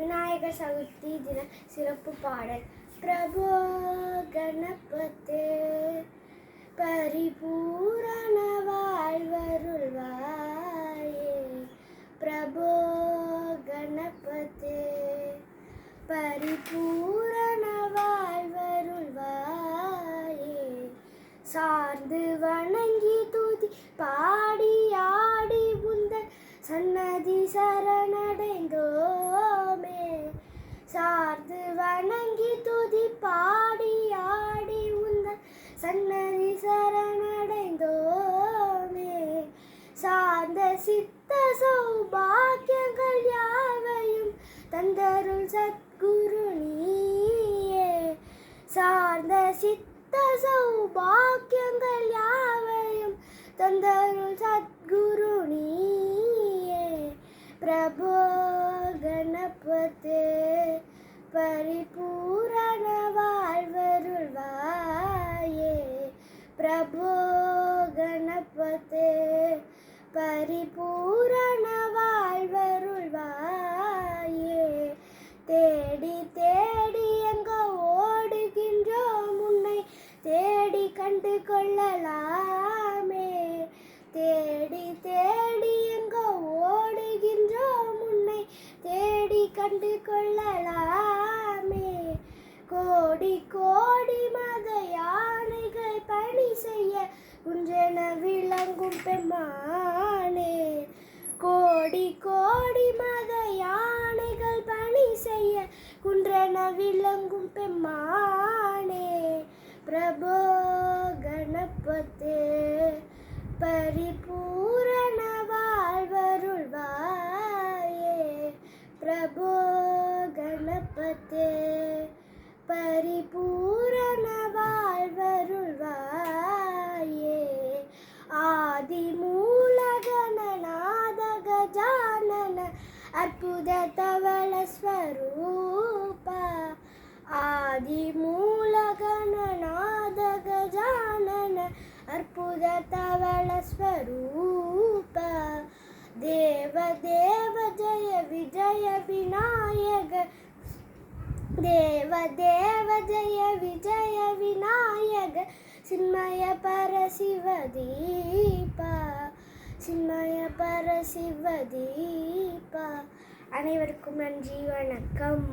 விநாயகர் சதுர்த்தி தின சிறப்பு பாடல். பிரபோ கணபத்தே பரிபூரண வாழ்வருள்வாயே. பிரபோ கணபத்தே பரிபூரண வாழ்வருள்வாயே. சார்ந்து வணங்கி தூதி பா சார்ந்து வணங்கி துதி பாடி ஆடி உந்த சன்னதி சரணடைந்தோமே. சார்ந்த சித்த சௌபாக்கியங்கள் யாவையும் தந்தருள் சத்குரு நீயே. சார்ந்த சித்த சௌபாக்கியங்கள் யாவையும் தந்தருள் சத்குரு நீயே. பிரபோ கணபதே பரிபூரண வாழ்வருள்வாயே. பிரபோ கணபதே பரிபூரண வாழ்வருள்வாயே. தேடி தேடி எங்க ஓடுகின்றோம் உன்னை தேடி கண்டு கொள்ளலாம். கண்டு கொள்ளலாமே கோடி கோடி மத யானைகள் பணி செய்ய குன்றென விளங்கும் பெம்மானே. கோடி கோடி மத யானைகள் பணி செய்ய குன்றென விளங்கும் பெம்மானே. பிரபோ கணபத்தே பரிபூர் வாழ்வருள்வாயே பிரபோ கணபத்தே பரிபூரண வாழ்வருள்வாயே. ஆதி மூலகணநாத கஜானன அற்புத தவள ஸ்வரூப ஆதி மூலகணநாத கஜானன அற்புத தவள ஸ்வரூப தேவ தேவ ஜய விஜய விநாயக தேவ தேவ ஜய விஜய விநாயக சின்மய பர சிவதீபா சின்மய பர சிவதீபா அனைவருக்கும் நன்றி வணக்கம்.